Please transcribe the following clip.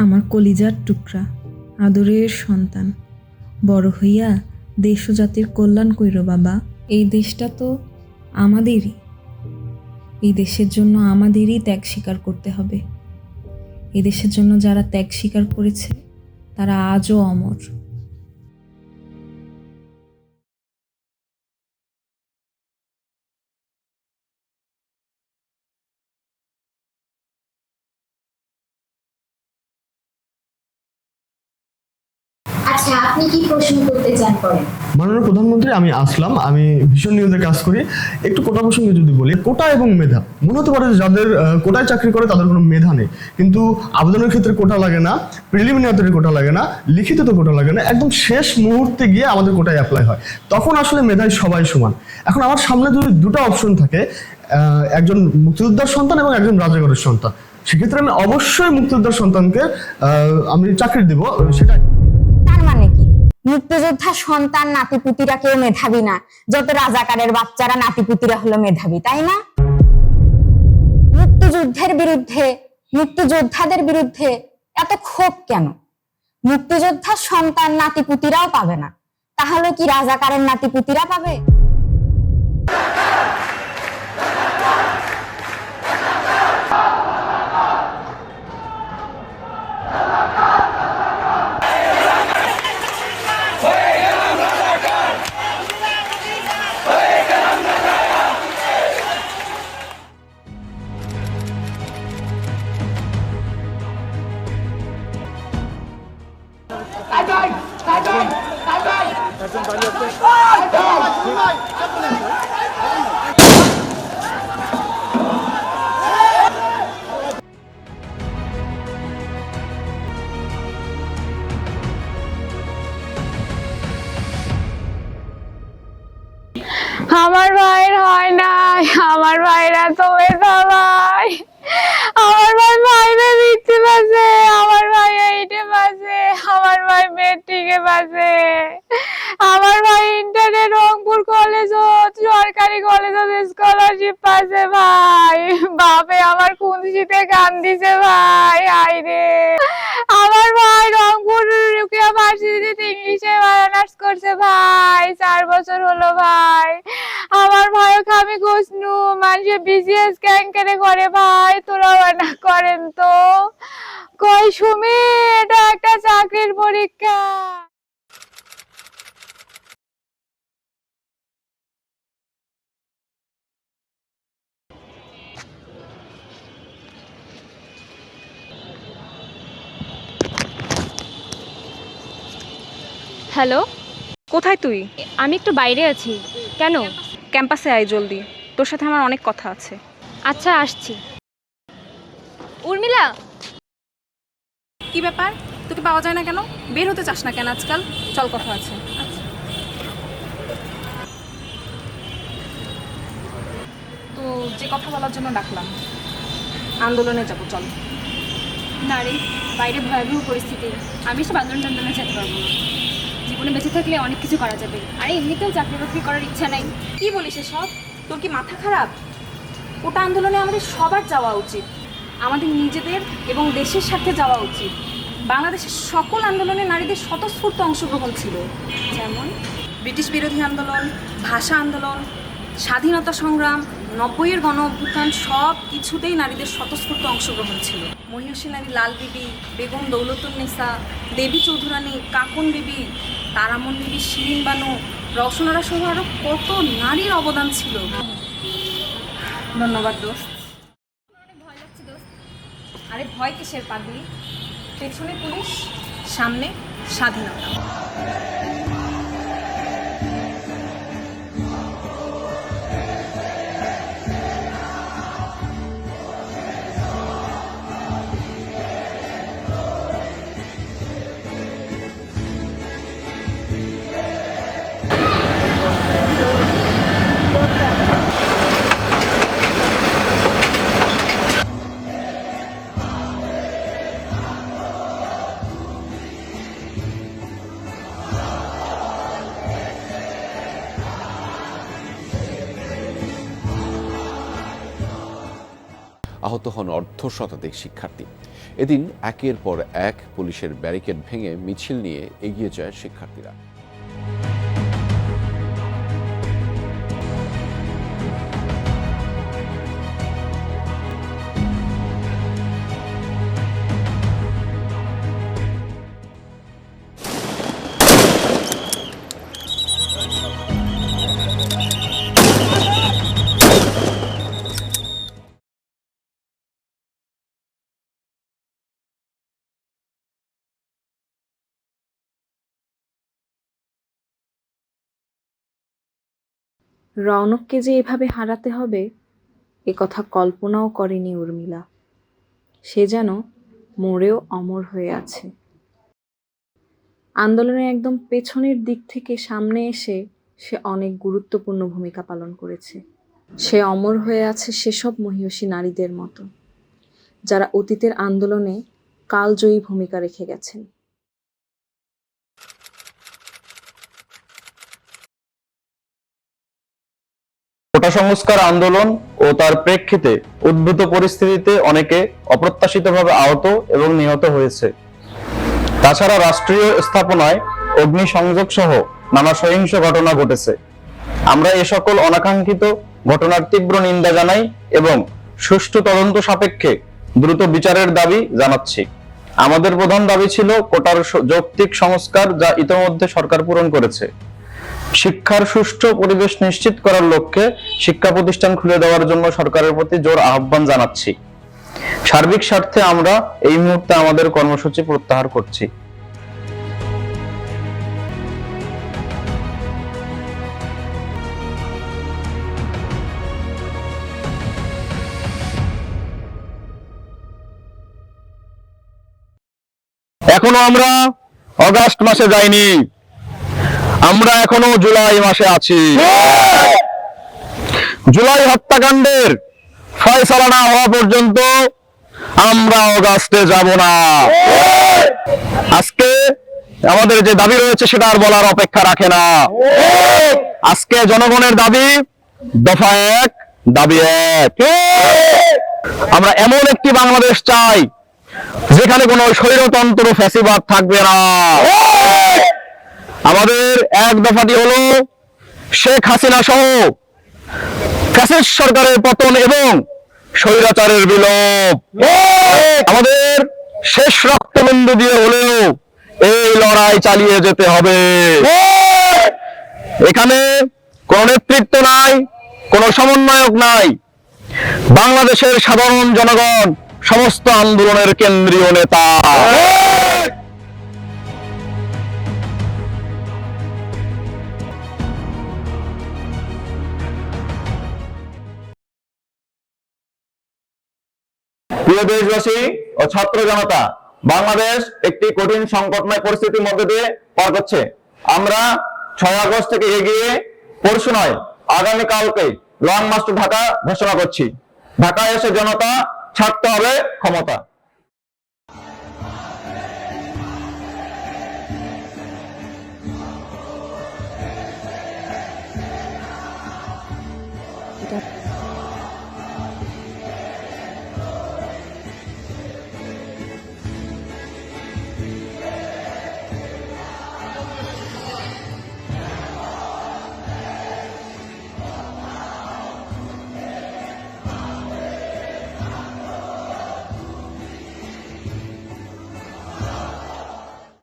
আমার কলিজার টুকরা, আদরের সন্তান। বড় হইয়া দেশ ও জাতির কল্যাণ কইর বাবা, এই দেশটা তো আমাদেরই। এই দেশের জন্য আমাদেরই ত্যাগ স্বীকার করতে হবে। এই দেশের জন্য যারা ত্যাগ স্বীকার করেছে, তারা আজও অমর। আপনি কি প্রশ্ন করতে চান করেন? মাননীয় প্রধানমন্ত্রী, আমি আসলাম। আমি ভীষণ কাজ করি। একটু কোটা প্রসঙ্গে যদি বলি, কোটা এবং মেধা। মনে হতে পারে যাদের কোটায় চাকরি করে, তাদের কোনো মেধা নেই। কিন্তু আবেদনের ক্ষেত্রে কোটা লাগে না প্রিলিমিনারি কোটা লাগে না, লিখিত তো কোটা লাগে না। একদম শেষ মুহূর্তে গিয়ে আমাদের কোটায় অ্যাপ্লাই হয়। তখন আসলে মেধায় সবাই সমান। এখন আমার সামনে যদি দুটো অপশন থাকে একজন মুক্তিযোদ্ধার সন্তান এবং একজন রাজাগরের সন্তান। সেক্ষেত্রে আমি অবশ্যই মুক্তিযোদ্ধার সন্তানকে আমি চাকরি দিব সেটা মুক্তিযোদ্ধা সন্তান নাতিপুতিরা কেউ মেধাবী না। যত রাজাকারের বাচ্চারা নাতিপুতিরা হলো মেধাবী, তাই না? মুক্তিযুদ্ধের বিরুদ্ধে, মুক্তিযোদ্ধাদের বিরুদ্ধে এত ক্ষোভ কেন? মুক্তিযোদ্ধার সন্তান নাতিপুতিরাও পাবে না। তাহলে কি রাজাকারের নাতিপুতিরা পাবে? আমার ভাইয়ের হয় নাই আমার ভাইরা তো ভাই। আমার ভাই ভাইরে দিতে পারছে আমার ভাই এইটে পাচ্ছে আমার ভাই মেট্রিকে পাচ্ছে আমার ভাই ইন্টারে রংপুর কলেজ সরকারি কলেজ স্কলারশিপ পাচ্ছে ভাই বাপে আমার খুনশিতে কান দিছে ভাই আইরে আমার ভাই রংপুর রুকিয়া ভার্সিটিতে ইংলিশে অনার্স করছে ভাই চার বছর হলো ভাই আমার ভাইও খামি ঘুষনু মানুষে বিসিএস ক্যাঙ্কারে করে ভাই তোরা না করেন তো কই সুমি এটা একটা চাকরির পরীক্ষা হ্যালো? কোথায় তুই? আমি একটু বাইরে আছি। কেন? ক্যাম্পাসে আয় জলদি। তোর সাথে আমার অনেক কথা আছে। আচ্ছা আসছি। উর্মিলা! কি ব্যাপার? তোকে পাওয়া যায় না কেন? বের হতে চাস না কেন আজকাল? চল কথা আছে। তো যে কথা বলার জন্য ডাকলাম। আন্দোলনে যাব চল। না রে বাইরে ভয়াবহ পরিস্থিতি। আমি সব আন্দোলন টান্দোলনে যেতে পারব না। জীবনে বেঁচে থাকলে অনেক কিছু করা যাবে। আরে, এমনিতেও চাকরি বাকরি করার ইচ্ছা নাই। কি বলিস সব তোর কি মাথা খারাপ? ওটা আন্দোলনে আমাদের সবার যাওয়া উচিত। আমাদের নিজেদের এবং দেশের সাথে যাওয়া উচিত। বাংলাদেশের সকল আন্দোলনে নারীদের স্বতঃস্ফূর্ত অংশগ্রহণ ছিল। যেমন ব্রিটিশ বিরোধী আন্দোলন, ভাষা আন্দোলন, স্বাধীনতা সংগ্রাম নব্বইয়ের গণ অভ্যুত্থান সব কিছুতেই নারীদের স্বতঃস্ফূর্ত অংশগ্রহণ ছিল। মহিষী নারী, লাল বিবি, বেগম দৌলতুন্নেসা দেবী চৌধুরানী, কাকন বিবি, তারামন বিবি, শিরিন বানু রসনারা সহ আরও কত নারীর অবদান ছিল। ধন্যবাদ দোস্ত। আরে ভয় কিসের পাগলি? পেছনে পুলিশ, সামনে স্বাধীনতা। আহত হন অর্ধ শতাধিক শিক্ষার্থী। এদিন একের পর এক পুলিশের ব্যারিকেড ভেঙে মিছিল নিয়ে এগিয়ে যায় শিক্ষার্থীরা। রৌনককে যে এভাবে হারাতে হবে, এ কথা কল্পনাও করেনি উর্মিলা। সে যেন মরেও অমর হয়ে আছে। আন্দোলনের একদম পেছনের দিক থেকে সামনে এসে সে অনেক গুরুত্বপূর্ণ ভূমিকা পালন করেছে। সে অমর হয়ে আছে সেসব মহিষী নারীদের মতো, যারা অতীতের আন্দোলনে কালজয়ী ভূমিকা রেখে গেছেন। কোটা সংস্কার আন্দোলন ও তার প্রেক্ষিতে উদ্ভূত পরিস্থিতিতে অনেকে অপ্রত্যাশিতভাবে আহত এবং নিহত হয়েছে। তাছাড়া রাষ্ট্রীয় স্থাপনায় অগ্নিসংযোগ সহ নানা সহিংস ঘটনা ঘটেছে। আমরা এ সকল অনাকাঙ্ক্ষিত ঘটনার তীব্র নিন্দা জানাই এবং সুষ্ঠু তদন্ত সাপেক্ষে দ্রুত বিচারের দাবি জানাচ্ছি। আমাদের প্রধান দাবি ছিল কোটার যৌক্তিক সংস্কার যা ইতোমধ্যে সরকার পূরণ করেছে। শিক্ষার সুষ্ঠু পরিবেশ নিশ্চিত করার লক্ষ্যে শিক্ষা প্রতিষ্ঠান খুলে দেওয়ার জন্য সরকারের প্রতি জোর আহ্বান জানাচ্ছি। সার্বিক স্বার্থে আমরা এই মুহূর্তে আমাদের কর্মসূচি প্রত্যাহার করছি। এখনও আমরা অগাস্ট মাসে যাইনি। আমরা এখনও জুলাই মাসে আছি। জুলাই হত্যাকাণ্ডের ফয়সালা না হওয়া পর্যন্ত আমরা অগাস্টে যাব না। আজকে আমাদের যে দাবি রয়েছে সেটা আর বলার অপেক্ষা রাখে না। আজকে জনগণের দাবি, দফা এক, দাবি এক। আমরা এমন একটি বাংলাদেশ চাই, যেখানে কোনো স্বৈরতন্ত্র, ফ্যাসিবাদ থাকবে না। আমাদের এক দফাটি হলো শেখ হাসিনা সহ ফ্যাসিস্ট সরকারের পতন এবং স্বৈরাচারের বিলোপ। আমাদের শেষ রক্তবিন্দু দিয়ে হলেও এই লড়াই চালিয়ে যেতে হবে। এখানে কোন নেতৃত্ব নাই, কোন সমন্বয়ক নাই। বাংলাদেশের সাধারণ জনগণ, সমস্ত আন্দোলনের কেন্দ্রীয় নেতা। প্রিয় দেশবাসী ও ছাত্র জনতা, বাংলাদেশ একটি কঠিন সংকটময় পরিস্থিতির মধ্যে দিয়ে পার করছে। আমরা ছয় আগস্ট থেকে এগিয়ে পরশু নয় আগামীকালকে লং মার্চ ঢাকা ঘোষণা করছি। ঢাকায় এসে জনতা ছাড়তে হবে ক্ষমতা।